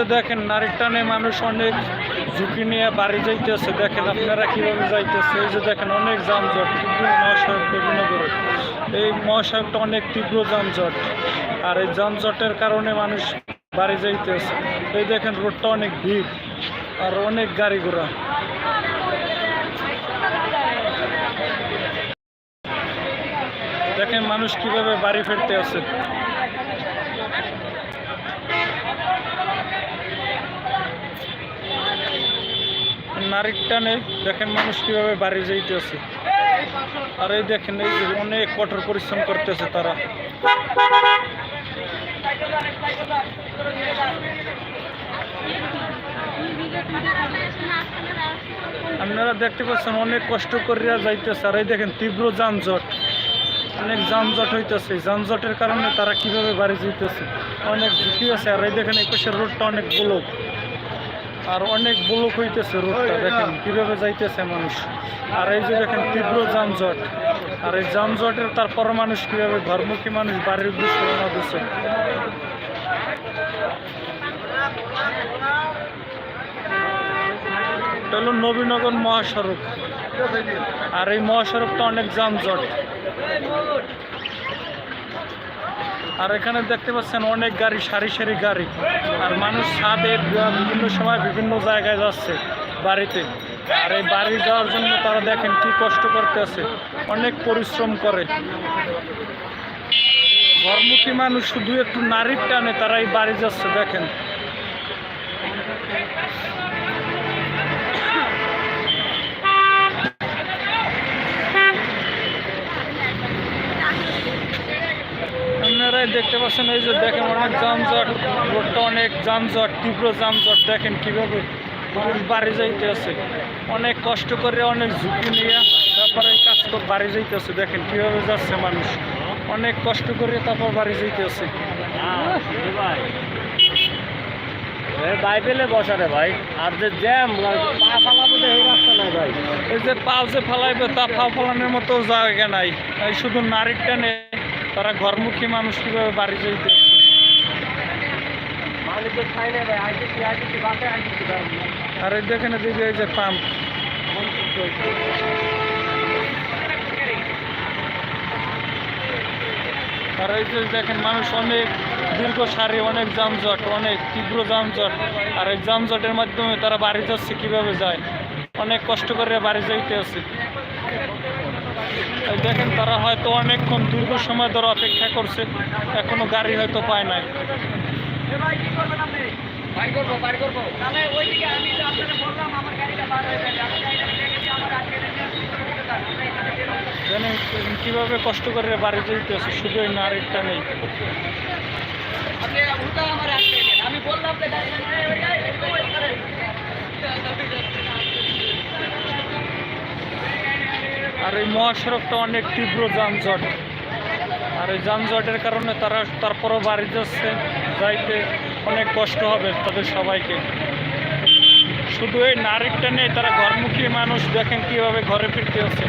যে দেখেন নারীর টানে মানুষ অনেক ঝুঁকি নিয়ে বাড়ি যাইতেছে। দেখেন আপনারা কীভাবে যাইতেছে? এই যে দেখেন অনেক যানজট মহাসড়ক, বিভিন্ন করে এই মহাসড়কটা অনেক তীব্র যানজট। আর এই যানজটের কারণে মানুষ বাড়ি যাইতেছে। এই দেখেন রোডটা অনেক ভিড় আর অনেক গাড়ি ঘোড়া। দেখেন মানুষ কীভাবে বাড়ি ফিরতে আছে। নারীর টানে দেখেন মানুষ কীভাবে বাড়ি যাইতেছে। আর এই দেখেন এই অনেক কঠোর পরিশ্রম করতেছে তারা। আপনারা দেখতে পাচ্ছেন অনেক কষ্ট করিয়া যাইতেছে। আর এই দেখেন তীব্র যানজট। অনেক যানজট হইতেছে। যানজটের কারণে তারা কীভাবে বাড়ি যাইতেছে? অনেক ঝুঁকি আছে। আর এই দেখেন এই পাশের রোডটা অনেক ব্লক আর অনেক ব্লক হইতেছে রোডটা দেখেন কীভাবে যাইতেছে মানুষ। আর এই যে দেখেন তীব্র যানজট। আর এই যানজটের তারপর মানুষ কীভাবে ঘরমুখী মানুষ বাড়ির উদ্দেশ্যে রওনা দিচ্ছে এটা হলো নবীনগর মহাসড়ক। আর এই মহাসড়কটা অনেক যানজট। আর এখানে দেখতে পাচ্ছেন অনেক গাড়ি, সারি সারি গাড়ি। আর মানুষ ছাদে বিভিন্ন সময় বিভিন্ন জায়গায় যাচ্ছে বাড়িতে। আর এই বাড়ি যাওয়ার জন্য তারা দেখেন কি কষ্ট করতে আছে অনেক পরিশ্রম করে। ঘরমুখী মানুষ শুধু একটু নারীর টানে তারা এই বাড়ি যাচ্ছে, দেখেন। দেখতে পাচ্ছেন এই যে দেখেন অনেক যানজট রোডটা অনেক যানজট তীব্র যানজট। দেখেন কীভাবে মানুষ বাড়ি যাইতে আছে অনেক কষ্ট করে অনেক ঝুঁকি নিয়ে তারপরে কাজ করে বাড়ি যাইতে আছে দেখেন কীভাবে যাচ্ছে মানুষ। অনেক কষ্ট করে তারপর বাড়ি যাইতে আছে বাইবেলে বসা রে ভাই। আর যে জ্যাম পা ফালাবো এই রাস্তা নাই ভাই। এই যে পা যে ফেলাইবে তা পা ফেলানোর মতো জায়গা নাই। শুধু নারীর টানে তারা ঘরমুখী মানুষ কীভাবে বাড়ি ভাই আর এই দেখেন দিদি এই যে পাম্প। আর এই যে দেখেন মানুষ অনেক দীর্ঘ সারি অনেক যানজট অনেক তীব্র যানজট। আর এই যানজটের মাধ্যমে তারা বাড়ি যাচ্ছে কীভাবে যায়? অনেক কষ্ট করে বাড়ি যাইতে আছে দেখেন তারা হয়তো অনেকক্ষণ দীর্ঘ সময় ধরে অপেক্ষা করছে এখনও গাড়ি হয়তো পায় নাই। বাড়ি করব বাড়ি করব। তাহলে ওইদিকে আমি যে আপনাকে বললাম আমার গাড়িটা বার হয়ে যাবে। আমি গাড়িটা নিয়ে গেছি আমার আজকে জানেন কীভাবে কষ্ট করে বাড়ি যাইতে আছে শুধু এই নারীরটা নেই। আমি বললাম যে গাড়িটা নিয়ে ওই গাড়ি ওই করেন আর এই মহাসড়কটা অনেক তীব্র যানজট। আর এই যানজটের কারণে তারা তারপরও বাড়ি যাচ্ছে, যাইতে অনেক কষ্ট হবে তাদের সবাইকে। শুধু এই নারীটা নেই, তারা ঘরমুখী মানুষ, দেখেন কীভাবে ঘরে ফিরতে আছে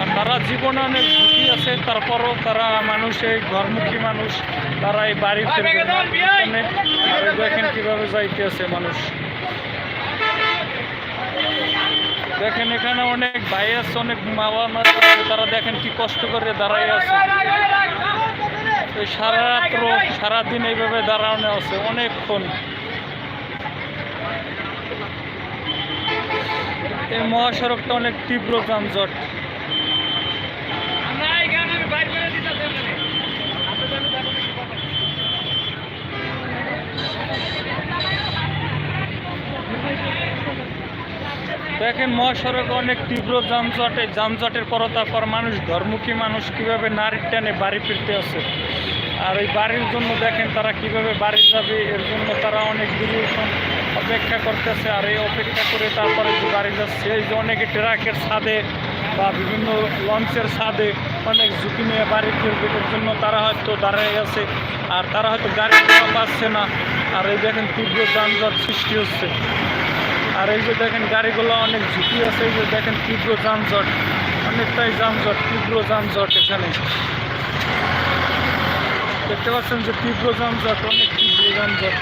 আর তারা জীবনে অনেক ঝুঁকি আছে, তারপরও তারা মানুষ, এই ঘরমুখী মানুষ, তারা এই বাড়ি ফিরবে। দেখেন কীভাবে যাইতে আছে মানুষ। দেখেন এখানে অনেক ভাই আছে, অনেক মা বাবা তারা দেখেন কি কষ্ট করে দাঁড়াই আছে। এই সারা রাত্র সারাদিন এইভাবে দাঁড়ানো আছে, অনেকক্ষণ। এই মহাসড়কটা অনেক তীব্র যানজট আমরা এখানে আমি বাইর করে দিতেছি দেখেন মহাসড়ক অনেক তীব্র যানজট, যানজটের পর তারপর মানুষ ঘরমুখী মানুষ কীভাবে নারীর টানে বাড়ি ফিরতে আছে? আর এই বাড়ির জন্য দেখেন তারা কীভাবে বাড়ি যাবে, এর জন্য তারা অনেক দীর্ঘক্ষণ অপেক্ষা করতেছে। আর এই অপেক্ষা করে তারপরে যে বাড়ি যাচ্ছে, এই যে অনেকে ট্রাকের ছাদে বা বিভিন্ন লঞ্চের ছাদে অনেক ঝুঁকি নিয়ে বাড়ি ফিরবে, এর জন্য তারা হয়তো দাঁড়ায় আছে। আর তারা হয়তো গাড়ি পাচ্ছে না। আর এই দেখেন তীব্র যানজট সৃষ্টি হচ্ছে। আর এই যে দেখেন গাড়িগুলো অনেক ঝুঁকি আছে, এই যে দেখেন তীব্র যানজট, অনেকটাই যানজট, তীব্র যানজট এখানে। দেখতে পাচ্ছেন যে তীব্র যানজট, অনেক তীব্র যানজট।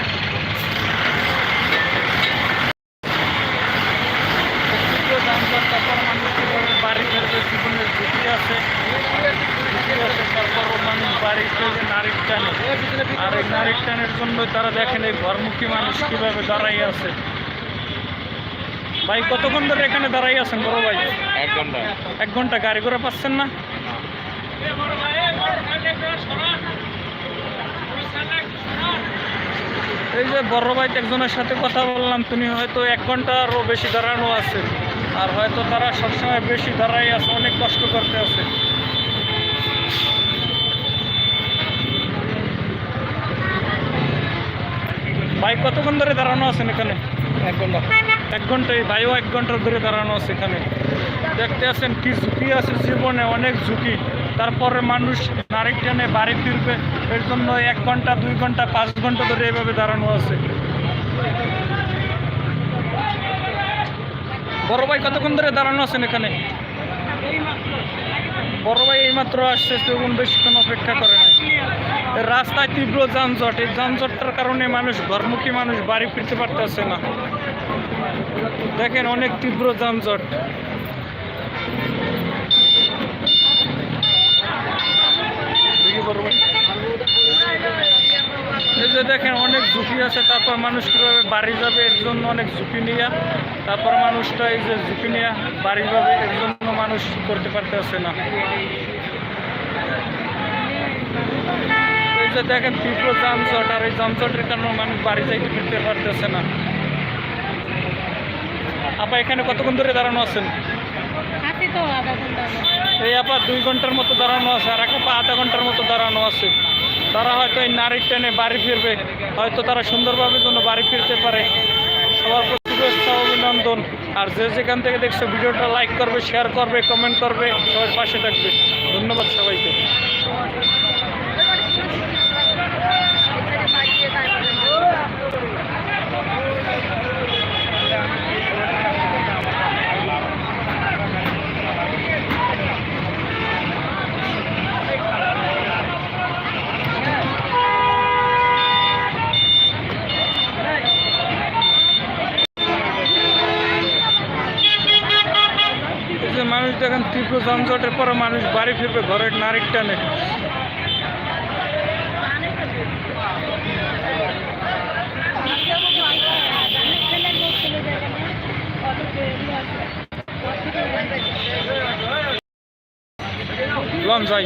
যানজট ঝুঁকি আছে। তারপর মানুষ বাড়ি আর এই নারী টানের জন্য তারা দেখেন এই ঘরমুখী মানুষ কীভাবে দাঁড়াই আছে। ভাই কতক্ষণ ধরে এখানে দাঁড়াই আছেন বড় ভাই? এক ঘণ্টা। এক ঘণ্টা গাড়ি করে পাচ্ছেন না? এই যে বড় ভাই একজনের সাথে কথা বললাম তুমি হয়তো এক ঘন্টারও বেশি দাঁড়ানো আছে। আর হয়তো তারা সবসময় বেশি দাঁড়াই আছে অনেক কষ্ট করতে আছে। ভাই কতক্ষণ ধরে দাঁড়ানো আছেন এখানে? এক ঘণ্টা। এক ঘন্টায় ভাইও এক ঘণ্টা ধরে দাঁড়ানো আছে এখানে। দেখতে আছেন কি ঝুঁকি আছে জীবনে, অনেক ঝুঁকি। তারপরে মানুষ নারী টেনে বাড়ি ফিরবে, এর জন্য এক ঘণ্টা, দুই ঘণ্টা, পাঁচ ঘণ্টা ধরে এভাবে দাঁড়ানো আছে। বড় ভাই কতক্ষণ ধরে দাঁড়ানো আছেন এখানে? বড় ভাই এইমাত্র আসছে সেগুন বেশিক্ষণ অপেক্ষা করে না রাস্তায় তীব্র যানজট, এই যানজটটার কারণে মানুষ ঘরমুখী মানুষ বাড়ি ফিরতে পারতেছে না। দেখেন অনেক তীব্র যানজট। এই যে দেখেন অনেক ঝুঁকি আছে, তারপর মানুষ কীভাবে বাড়ি যাবে, এর জন্য অনেক ঝুঁকি নিয়ে। তারপর মানুষটা এই যে ঝুঁকি নিয়ে বাড়ি যাবে, এর জন্য মানুষ করতে পারতেছে না। এই যে দেখেন তীব্র যানজট, আর এই যানজটের কারণে মানুষ বাড়ি যাইতে ফিরতে পারতেছে না। আপা এখানে কতক্ষণ ধরে দাঁড়ানো আছেন? এই আপা দুই ঘণ্টার মতো দাঁড়ানো আছে আর এক আপা আধা ঘণ্টার মতো দাঁড়ানো আছে। তারা হয়তো এই নারীর ট্রেনে বাড়ি ফিরবে হয়তো তারা সুন্দরভাবে যেন বাড়ি ফিরতে পারে। সবার প্রতি শুভেচ্ছা অভিনন্দন। আর যে যেখান থেকে দেখছে ভিডিওটা লাইক করবে শেয়ার করবে কমেন্ট করবে সবার পাশে থাকবে। ধন্যবাদ সবাইকে। যানজটের পরে মানুষ বাড়ি ফিরবে ঘরের নারীর টানে। লঞ্চ যাই।